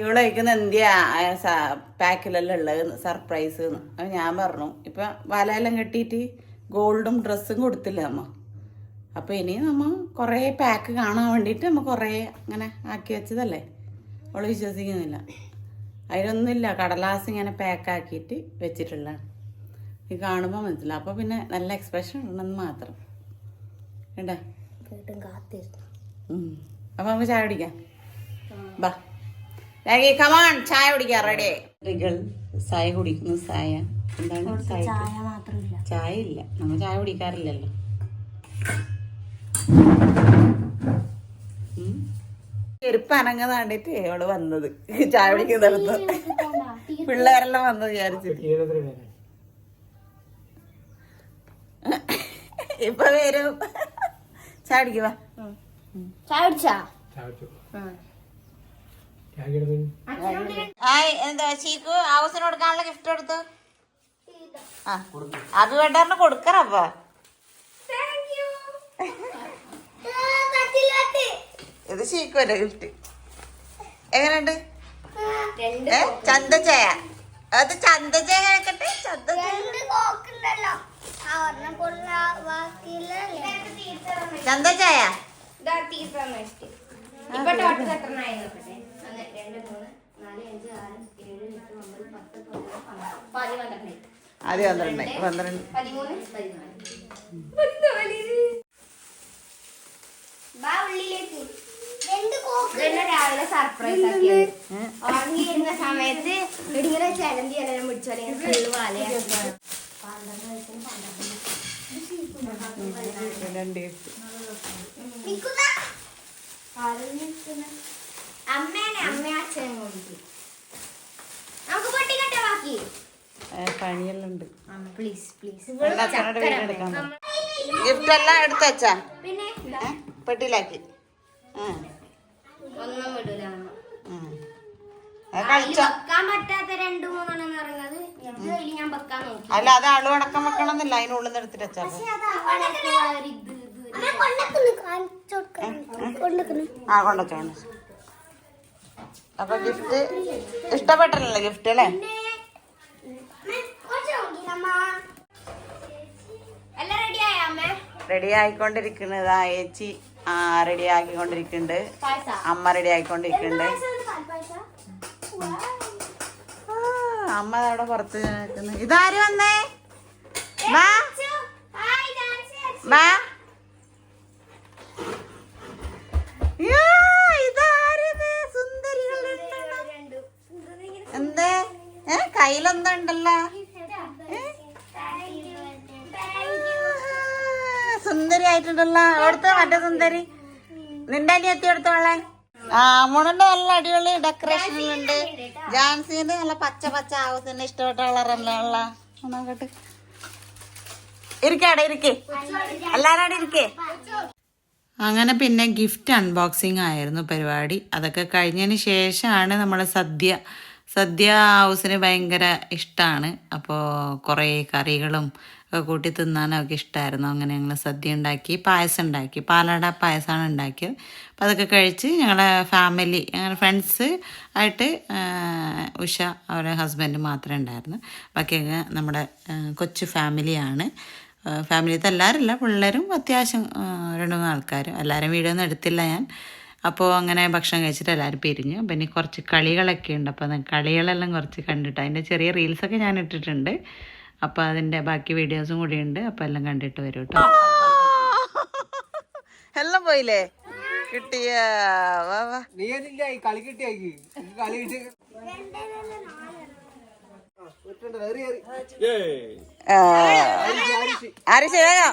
ഇവിടെ വയ്ക്കുന്ന എന്തിയാ? പാക്കിലെല്ലാം ഉള്ളത് സർപ്രൈസ് എന്ന് അപ്പൊ ഞാൻ പറഞ്ഞു. ഇപ്പൊ വലയെല്ലാം കെട്ടിയിട്ട് ഗോൾഡും ഡ്രസ്സും കൊടുത്തില്ല നമ്മ അപ്പൊ ഇനി നമ്മ കുറേ പാക്ക് കാണാൻ വേണ്ടിയിട്ട് നമ്മ കുറേ അങ്ങനെ ആക്കി വെച്ചതല്ലേ? അവൾ വിശ്വസിക്കുന്നില്ല. അതിലൊന്നുമില്ല. കടലാസ് ഇങ്ങനെ പാക്കാക്കിയിട്ട് വെച്ചിട്ടുള്ള ഇത് കാണുമ്പോൾ മനസ്സിലാവും. അപ്പോൾ പിന്നെ നല്ല എക്സ്പ്രഷൻ ഉണ്ടെന്ന് മാത്രം. കേട്ടാ കേട്ടും കാത്തിരുന്നു അപ്പൊ നമുക്ക് ചായ കുടിക്കാം. ബാ. രാഗി കമാൺ ചായ കുടിക്കാൻ റെഡി ചായ കുടിക്കുന്നു. ചായ. എന്താണ് ചായ ചായ ഇല്ല നമ്മൾ ചായ കുടിക്കാറില്ലല്ലോ. ചെരുപ്പ് അനങ്ങ താണ്ടിട്ട് അവൾ വന്നത്. ചായ കുടിക്കുന്നിടത്ത് പിള്ളേരെല്ലാം വന്നത് വിചാരിച്ചിട്ട്. ഇപ്പൊ വരും ചായ കുടിക്കുവാ. ചായ കുടിച്ചാ? എന്താ ചീക്കു? ഹൗസിന് കൊടുക്കാനുള്ള ഗിഫ്റ്റ് കൊടുത്തു? ആ അത് വേണ്ടറിന് കൊടുക്കറപ്പ ഇത് ചീക്കുവല്ലേ ഗിഫ്റ്റ് എങ്ങനെയുണ്ട്? ഏ ചന്തച്ചയ. അത് ചന്തച്ചയ കേക്കട്ടെ? ചന്തച്ചയ. ചന്തച്ചയ. ഇപ്പൊ ടോട്ടൽ എത്ര നോക്കട്ടെ ഒന്ന് രണ്ട് മൂന്ന് നാല് അഞ്ച് ആറ് ഏഴ് എട്ട് ഒമ്പത് പത്ത് പതിനൊന്ന് പന്ത്രണ്ട്. പതിനൊന്ന് ആദ്യം പന്ത്രണ്ട് പന്ത്രണ്ട്. പതിമൂന്ന്? പതിനാല്. ഉള്ളിലേക്ക്. രാവിലെ സർപ്രൈസ് ആക്കിയത്. ഉറങ്ങിയിരുന്ന സമയത്ത് ഇങ്ങനെ ചലന്തി എല്ലാം പിടിച്ചു അല്ലെങ്കിൽ ഫുള്ള് വാലയാണ്. പന്ത്രണ്ട് വയസ്സിന് പന്ത്രണ്ട്. അമ്മേനെ അമ്മ അച്ഛനെ കൊണ്ടു നമുക്ക് പൊട്ടിക്കട്ടെ ബാക്കി. പണിയെല്ലാം ഉണ്ട്. പ്ലീസ് പ്ലീസ് ഗിഫ്റ്റ് എല്ലാം എടുത്തു പിന്നെ പെട്ടിലാക്കി ഒന്നും വിടൂല ആ. അത് അതിൽ കളിച്ചോ വെക്കാൻ പറ്റാത്ത രണ്ട് മൂന്നെണ്ണം പറയുന്നത് ഇത് ഞാൻ വെക്കാൻ നോക്കി അല്ല അത് അളവടക്കം വെക്കണമെന്നില്ല. വെക്കണം എന്നില്ല അതിനുള്ളിൽ നിന്ന് എടുത്തിട്ട് ഇത് ആ കൊണ്ടുവച്ചോ. അപ്പൊ ഗിഫ്റ്റ് ഇഷ്ടപ്പെട്ടല്ലോ ഗിഫ്റ്റ് അല്ലേ റെഡി ആയിക്കൊണ്ടിരിക്കുന്നതാ ആയിക്കൊണ്ടിരിക്കുന്നത് ആ ചേച്ചി ആ റെഡി ആക്കിക്കൊണ്ടിരിക്കുന്നുണ്ട് അമ്മ റെഡി ആയിക്കൊണ്ടിരിക്കുന്നുണ്ട് ആ, അമ്മ അവിടെ പുറത്ത് നിൽക്കുന്നു. ഇതാര് വന്നേ? വാ വാ ഉണ്ടല്ലോ സുന്ദരി ആയിട്ടുണ്ടല്ലോ. അവിടുത്തെ മറ്റേ സുന്ദരി. നിന്റെ അനിയത്തി എടുത്തോളെ ആ മുണന്റെ നല്ല അടിപൊളി ഡെക്കറേഷനിലുണ്ട് ജാൻസിന്റെ നല്ല പച്ച പച്ച ഹൗസിന് ഇഷ്ടപ്പെട്ട കളറല്ലേ ഉള്ള? നോക്കട്ടെ ഇരിക്കാടെ ഇരിക്കേ. എല്ലാരും അവിടെ ഇരിക്കേ. അങ്ങനെ പിന്നെ ഗിഫ്റ്റ് അൺബോക്സിങ് ആയിരുന്നു പരിപാടി. അതൊക്കെ കഴിഞ്ഞതിന് ശേഷമാണ് നമ്മളെ സദ്യ സദ്യ ഹൗസിന് ഭയങ്കര ഇഷ്ടമാണ് അപ്പോൾ കുറേ കറികളും ഒക്കെ കൂട്ടി തിന്നാനൊക്കെ ഇഷ്ടമായിരുന്നു അങ്ങനെ ഞങ്ങൾ സദ്യ ഉണ്ടാക്കി പായസം ഉണ്ടാക്കി. പാലട പായസമാണ് ഉണ്ടാക്കിയത് അപ്പോൾ അതൊക്കെ കഴിച്ച് ഞങ്ങളെ ഫാമിലി ഞങ്ങളുടെ ഫ്രണ്ട്സ് ആയിട്ട് ഉഷ അവരുടെ ഹസ്ബൻഡ് മാത്രമേ ഉണ്ടായിരുന്നു. ബാക്കിയൊക്കെ നമ്മുടെ കൊച്ചു ഫാമിലിയാണ് ഫാമിലിത്തെ എല്ലാവരും പിള്ളേരും അത്യാവശ്യം രണ്ട് മൂന്ന് ആൾക്കാരും. എല്ലാവരും വീഡിയോ എടുത്തില്ല ഞാൻ. അപ്പോൾ അങ്ങനെ ഭക്ഷണം കഴിച്ചിട്ട് എല്ലാവരും പിരിഞ്ഞു അപ്പം ഇനി കുറച്ച് കളികളൊക്കെ ഉണ്ട് അപ്പോൾ കളികളെല്ലാം കുറച്ച് കണ്ടിട്ട് അതിന്റെ ചെറിയ റീൽസൊക്കെ ഞാൻ ഇട്ടിട്ടുണ്ട് അപ്പോൾ അതിന്റെ ബാക്കി വീഡിയോസും കൂടി ഉണ്ട് അപ്പോൾ എല്ലാം കണ്ടിട്ട് വരും കേട്ടോ എല്ലാം പോയില്ലേ കിട്ടിയ വാ വാ നീ കളി കിട്ടിയാക്കി കളി കിട്ടി ആരിശേ വേഗം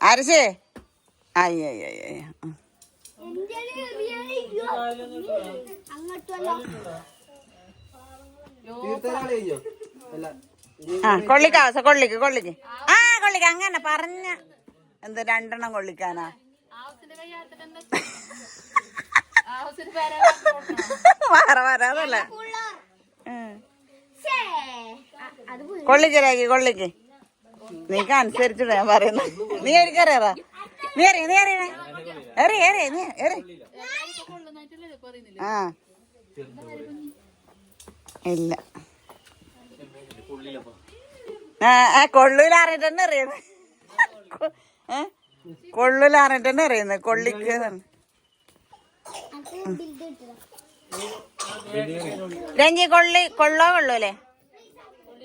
ആരിശേ അയ്യ അയ്യ അയ്യ ആ കൊള്ളിക്ക അവസ്ഥ കൊള്ളിക്ക് കൊള്ളിക്ക്. ആ കൊള്ളിക്ക അങ്ങനെ പറഞ്ഞ. എന്ത് രണ്ടെണ്ണം കൊള്ളിക്കാനാ? വേറെ വരാതല്ലേ കൊള്ളിക്കരാക്കി കൊള്ളിക്ക് നീക്ക് അനുസരിച്ചിട്ട് ഞാൻ പറയുന്നു. നീ എനിക്കറിയാറാ നീ അറിയ നീ അറിയണേ എറി എറി നീ എറി ആ. ഇല്ല. ആ തന്നെ അറിയുന്നത് ഏ? അറിയുന്നത് കൊള്ളിക്ക്. രഞ്ജി കൊള്ളി കൊള്ളോ കൊള്ളൂലേ?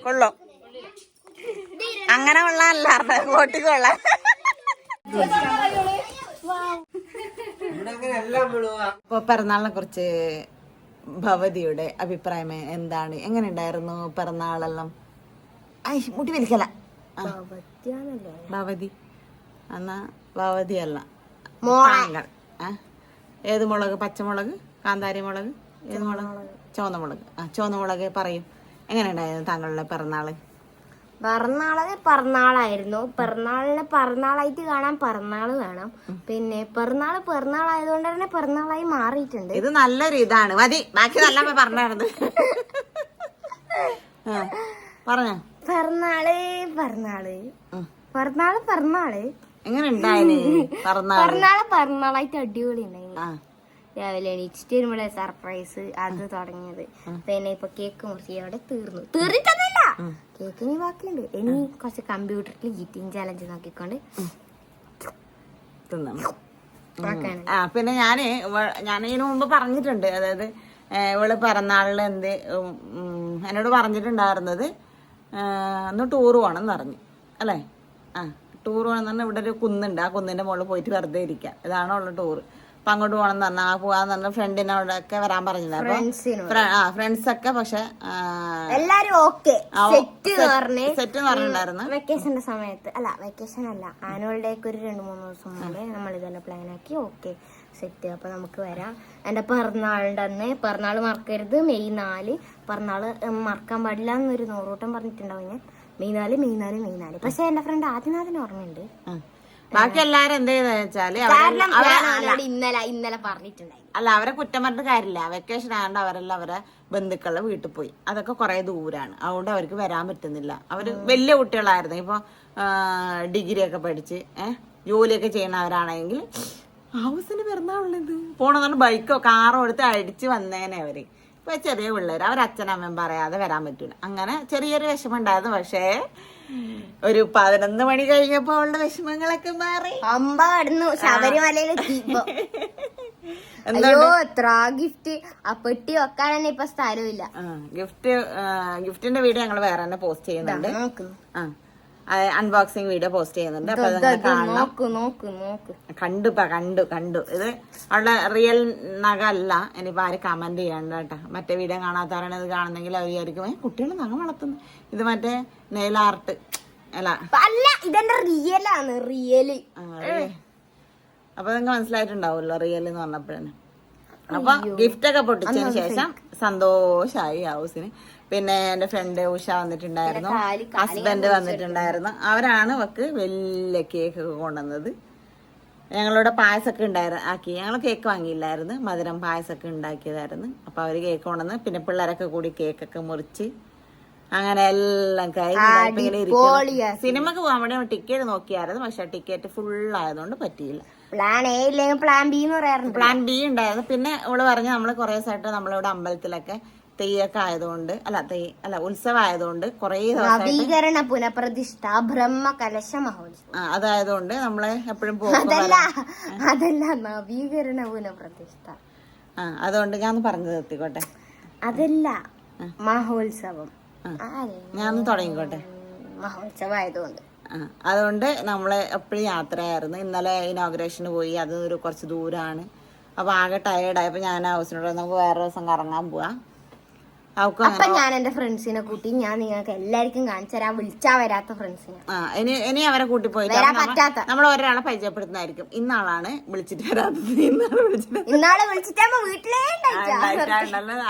കൊള്ളോ. അങ്ങനെ കൊള്ളാനല്ല. കോട്ടി കൊള്ളാൻ. എല്ലാം പിറന്നാളിനെ കുറിച്ച് ഭവതിയുടെ അഭിപ്രായം എന്താണ്? എങ്ങനെ ഉണ്ടായിരുന്നു പിറന്നാളെല്ലാം? ഐ മുടി വലിക്കല. ഭവതി. എന്നാ ഭവതി അല്ല. ഏത് മുളക്? പച്ചമുളക്? കാന്താരി മുളക്? ഏത് മുളക്. ചുവന്ന മുളക്. ആ ചുവന്ന മുളക് പറയും. എങ്ങനെ ഉണ്ടായിരുന്നു താങ്കളുടെ പിറന്നാൾ? പിറന്നാൾ പിറന്നാളായിരുന്നു. പിറന്നാളിനെ പിറന്നാളായിട്ട് കാണാൻ പിറന്നാൾ വേണം. പിന്നെ പിറന്നാൾ പിറന്നാളായതുകൊണ്ട് തന്നെ പിറന്നാളായി മാറിയിട്ടുണ്ട്. ഇത് നല്ലൊരു ഇതാണ്. മതി ബാക്കി നല്ല പറഞ്ഞായിരുന്നു. പറഞ്ഞ. പിറന്നാൾ പിറന്നാൾ. പിറന്നാൾ പിറന്നാൾ. എങ്ങനെ പിറന്നാൾ? പിറന്നാൾ പിറന്നാളായിട്ട് അടിപൊളി ഉണ്ടായിരുന്നു രാവിലെ എണീച്ചിട്ട് വരുമ്പോഴേ സർപ്രൈസ് അത് തുടങ്ങിയത്. പിന്നെ ഇപ്പൊ കേക്ക് മുറിച്ച് അവിടെ തീർന്നു. തീർന്നിട്ടൊന്നുമില്ല. കേക്ക് ഇനി ബാക്കിയുണ്ട് ഇനി കുറച്ച് കമ്പ്യൂട്ടറിൽ ഈറ്റിംഗ് ചാലഞ്ച് നോക്കിക്കൊണ്ട് ആ പിന്നെ ഞാൻ ഞാൻ ഇതിനു മുമ്പ് പറഞ്ഞിട്ടുണ്ട്. അതായത് ഇവൾ പിറന്നാളിൽ എന്ത് എന്നോട് പറഞ്ഞിട്ടുണ്ടായിരുന്നത് ഒന്ന് ടൂർ പോകണം എന്ന് പറഞ്ഞു. അല്ലേ? ആ ടൂർ പോകണം എന്ന് പറഞ്ഞാൽ ഇവിടെ ഒരു കുന്നുണ്ട്. ആ കുന്നിന്റെ മുകളിൽ പോയിട്ട് വെറുതെ ഇരിക്കാം. ഇതാണോ ഉള്ള ടൂർ അപ്പൊ അങ്ങോട്ട് പോകണം എന്ന് പറഞ്ഞാൽ ആ പോവാന്ന് പറഞ്ഞാൽ ഫ്രണ്ടിനോടൊക്കെ വരാൻ ഫ്ര- ആ ഫ്രണ്ട്സ് ഒക്കെ പക്ഷെ എല്ലാരും ഓക്കെ. സെറ്റ് പറഞ്ഞ് സെറ്റ് പറഞ്ഞിട്ടുണ്ടായിരുന്നു. വെക്കേഷന്റെ സമയത്ത് അല്ല വെക്കേഷൻ അല്ല ആനുവൽ ഡേക്ക് ഒരു രണ്ട് മൂന്ന് ദിവസം മുമ്പേ നമ്മൾ ഇതെല്ലാം പ്ലാൻ ആക്കി ഓക്കെ സെറ്റ്. അപ്പൊ നമുക്ക് വരാം. എന്റെ പിറന്നാളിന്റെ അന്ന് പിറന്നാൾ മറക്കരുത്. മെയ് നാല് പിറന്നാൾ ഉം, മറക്കാൻ പാടില്ല എന്നൊരു നൂറൂട്ടം പറഞ്ഞിട്ടുണ്ടാവും ഞാൻ. മെയ് നാല് മെയ് നാല് മെയ് നാല്. പക്ഷെ എന്റെ ഫ്രണ്ട് ആദ്യനാഥിന് ഓർമ്മയുണ്ട്. ബാക്കി എല്ലാരും എന്ത് ചെയ്തെന്ന് വെച്ചാൽ കാരണം ഞാൻ അവനോട് ഇന്നലെ ഇന്നലെ പറഞ്ഞിട്ടുണ്ടായി അല്ല അവരെ കുറ്റം പറഞ്ഞിട്ട് കാര്യമില്ല. വെക്കേഷൻ ആയതുകൊണ്ട് അവരെല്ലാം അവരെ ബന്ധുക്കളുടെ വീട്ടിൽ പോയി. അതൊക്കെ കുറെ ദൂരാണ്. അതുകൊണ്ട് അവർക്ക് വരാൻ പറ്റുന്നില്ല. അവർ വലിയ കുട്ടികളായിരുന്നു. ഇപ്പൊ ഡിഗ്രി ഒക്കെ പഠിച്ച് ഏഹ് ജോലിയൊക്കെ ചെയ്യുന്നവരാണെങ്കിൽ ഹൗസിന് പിറന്നാളുള്ളത്. പോണെന്ന് ബൈക്കോ കാറോ എടുത്ത് അടിച്ച് വന്നേനെ അവർ. ഇപ്പൊ ചെറിയ പിള്ളേർ അവർ അച്ഛനമ്മയും പറയാതെ വരാൻ പറ്റൂല. അങ്ങനെ ചെറിയൊരു വിഷമം ഉണ്ടായിരുന്നു പക്ഷേ ഒരു പതിനൊന്ന് മണി കഴിഞ്ഞപ്പോ ഉള്ള വിഷമങ്ങളൊക്കെ മാറി. അമ്പ കടന്നു ശബരിമലയിലെത്തി ഇപ്പൊ അയ്യോ എത്ര ഗിഫ്റ്റ് ആ പെട്ടി വെക്കാൻ തന്നെ ഇപ്പൊ സ്ഥലമില്ല. ഗിഫ്റ്റ് ഗിഫ്റ്റിന്റെ വീഡിയോ ഞങ്ങൾ വേറെ തന്നെ പോസ്റ്റ് ചെയ്യുന്നുണ്ട്. ആ. അൺബോക്സിങ് വീഡിയോ പോസ്റ്റ് ചെയ്യുന്നുണ്ട്. അപ്പൊ കാണണം. കണ്ടു ഇപ്പൊ കണ്ടു കണ്ടു. ഇത് അവളുടെ റിയൽ നഗ അല്ല ഇനിയിപ്പോ ആര് കമന്റ് ചെയ്യണ്ട കേട്ടോ. മറ്റേ വീഡിയോ കാണാത്തവരാണ് ഇത് കാണുന്നെങ്കിൽ അവർ വിചാരിക്കും "ഏ, കുട്ടികൾ നഖം വളർത്തുന്നു. ഇത് മറ്റേ നെയിൽ ആർട്ട് അല്ല. അല്ല ഇതെന്റെ റിയലാണ് റിയൽ അപ്പൊ നിങ്ങൾക്ക് മനസ്സിലായിട്ടുണ്ടാവുമല്ലോ റിയൽ എന്ന് പറഞ്ഞപ്പോഴാണ്. അപ്പൊ ഗിഫ്റ്റ് ഒക്കെ പൊട്ടിച്ചതിന് ശേഷം സന്തോഷായി ഹൗസിന്. പിന്നെ എന്റെ ഫ്രണ്ട് ഉഷ വന്നിട്ടുണ്ടായിരുന്നു. ഹസ്ബൻഡ് വന്നിട്ടുണ്ടായിരുന്നു. അവരാണ് അവക്ക് വലിയ കേക്ക് ഒക്കെ കൊണ്ടുവന്നത്. ഞങ്ങളിവിടെ പായസമൊക്കെ ഉണ്ടായിരുന്നു ആക്കി. ഞങ്ങൾ കേക്ക് വാങ്ങിയില്ലായിരുന്നു. മധുരം പായസമൊക്കെ ഉണ്ടാക്കിയതായിരുന്നു. അപ്പൊ അവർ കേക്ക് കൊണ്ടുവന്ന് പിന്നെ പിള്ളേരൊക്കെ കൂടി കേക്കൊക്കെ മുറിച്ച് അങ്ങനെ എല്ലാം കഴിഞ്ഞ് സിനിമക്ക് പോകാൻ വേണ്ടി ടിക്കറ്റ് നോക്കിയായിരുന്നു. പക്ഷെ ടിക്കറ്റ് ഫുൾ ആയതുകൊണ്ട് പറ്റിയില്ല. പ്ലാൻ എ ഇല്ലെങ്കിൽ പ്ലാൻ ബി എന്ന് പറയാറുണ്ട്. പ്ലാൻ ബി ഉണ്ടായിരുന്നു. പിന്നെ ഇവൾ പറഞ്ഞു നമ്മൾ കുറെ ദിവസമായിട്ട് നമ്മളിവിടെ അമ്പലത്തിലൊക്കെ തെയ്യൊക്കെ ആയതുകൊണ്ട് അല്ല തെയ്യ അല്ല ഉത്സവം ആയതുകൊണ്ട് കുറേ നവീകരണ പുനഃപ്രതിഷ്ഠ ബ്രഹ്മ കലശ മഹോത്സവം. ആ, അതായതുകൊണ്ട് നമ്മൾ എപ്പോഴും പോകും അതല്ല അതല്ല നവീകരണ പുനഃപ്രതിഷ്ഠ. ആ അതുകൊണ്ട് ഞാൻ പറഞ്ഞു നിർത്തിക്കോട്ടെ. അതല്ല മഹോത്സവം? ഞാൻ തുടങ്ങിക്കോട്ടെ. മഹോത്സവം ആയതുകൊണ്ട് അതുകൊണ്ട് നമ്മൾ എപ്പോഴും യാത്രയായിരുന്നു. ഇന്നലെ ഇനോഗ്രേഷന് പോയി. അത് ഒരു കുറച്ച് ദൂരമാണ് അപ്പൊ ആകെ ടയർഡായി ഞാൻ ഹൗസിനോട് നമുക്ക് വേറെ ദിവസം കറങ്ങാൻ പോവാം. അപ്പൊ ഞാൻ എന്റെ ഫ്രണ്ട്സിനെ കൂട്ടി ഞാൻ നിങ്ങൾക്ക് എല്ലാവർക്കും കാണിച്ചു തരാം. വിളിച്ചാ വരാത്ത ഫ്രണ്ട്സിനെ ആ ഇനി ഇനി അവരെ കൂട്ടി പോയി. നമ്മൾ ഒരാളെ പരിചയപ്പെടുത്തുന്നതായിരിക്കും. ഇന്നാളാണ് വിളിച്ചിട്ട് വരാത്തത്. വിളിച്ചിട്ട് ഇന്നാളെ വിളിച്ചിട്ടാകുമ്പോ വീട്ടിലേ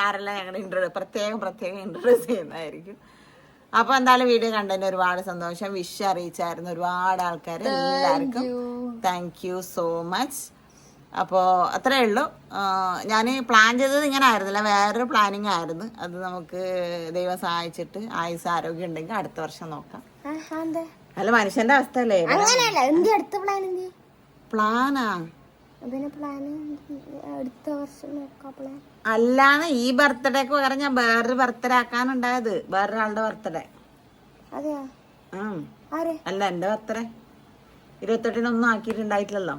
ആരെല്ലാം ഞങ്ങളുടെ ഇൻട്രോ പ്രത്യേകം പ്രത്യേകം ഇന്റർവ്യൂസ് ചെയ്യുന്നതായിരിക്കും. അപ്പൊ എന്തായാലും വീഡിയോ കണ്ടതിന് ഒരുപാട് സന്തോഷം. വിഷ് അറിയിച്ചായിരുന്നു ഒരുപാട് ആൾക്കാർ എല്ലാവർക്കും താങ്ക് യു സോ മച്ച് അപ്പോൾ അത്രേ ഉള്ളൂ. ഞാൻ പ്ലാൻ ചെയ്തത് ഇങ്ങനെ ആയിരുന്നില്ല. വേറൊരു പ്ലാനിങ് ആയിരുന്നു. അത് നമുക്ക് ദൈവം സഹായിച്ചിട്ട് ആയുസ് ആരോഗ്യം ഉണ്ടെങ്കിൽ അടുത്ത വർഷം നോക്കാം. അല്ല മനുഷ്യന്റെ അവസ്ഥ അല്ലേ പ്ലാനാ അല്ലാന്ന് ഈ ബർത്ത്ഡേക്ക് പകരം ഞാൻ വേറൊരു ബർത്ത്ഡേ ആക്കാനുണ്ടായത്. വേറൊരാളുടെ ബർത്ത്ഡേ അല്ല എന്റെ ബർത്ത്ഡേ ഇരുപത്തെട്ടിനൊന്നും ആക്കിയിട്ടുണ്ടായിട്ടില്ലല്ലോ.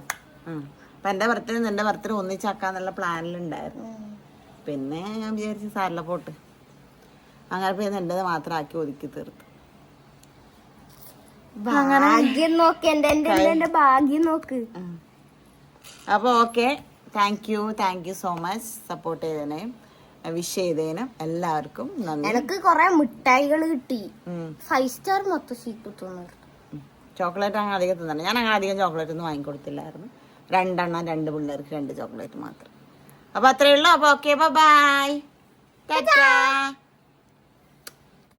അപ്പൊ എന്റെ ബർത്ത്ഡേ നിന്റെ ബർത്ത്ഡേ ഒന്നിച്ചാക്കാന്നുള്ള പ്ലാനിലുണ്ടായിരുന്നു പിന്നെ ഞാൻ വിചാരിച്ചു സാറിലെ പോട്ട്. അങ്ങനെ പിന്നെ എന്റേത് മാത്രം ആക്കി ഒതുക്കി തീർത്തു. ഭാഗ്യം നോക്ക്. എന്റെ എന്റെ എന്റെ- എന്റെ ഭാഗ്യം നോക്ക്. അപ്പോൾ okay. Thank you thank you so much support ചെയ്തതിന് വിഷ് ചെയ്തതിനും എല്ലാവർക്കും നന്ദി. എനിക്ക് കൊറേ മിഠായികൾ കിട്ടി. ഫൈവ് സ്റ്റാർ മൊത്തം സീറ്റ് ചോക്ലേറ്റ് അങ്ങനെ അധികം തന്നെ ഞാൻ അങ്ങനെ അധികം ചോക്ലേറ്റ് ഒന്നും വാങ്ങിക്കൊടുത്തില്ലായിരുന്നു രണ്ടെണ്ണം രണ്ട് പിള്ളേർക്ക് രണ്ട് ചോക്ലേറ്റ് മാത്രം. അപ്പോൾ അത്രയേ ഉള്ളൂ. അപ്പോൾ ഓക്കെ ബൈ ടാറ്റാ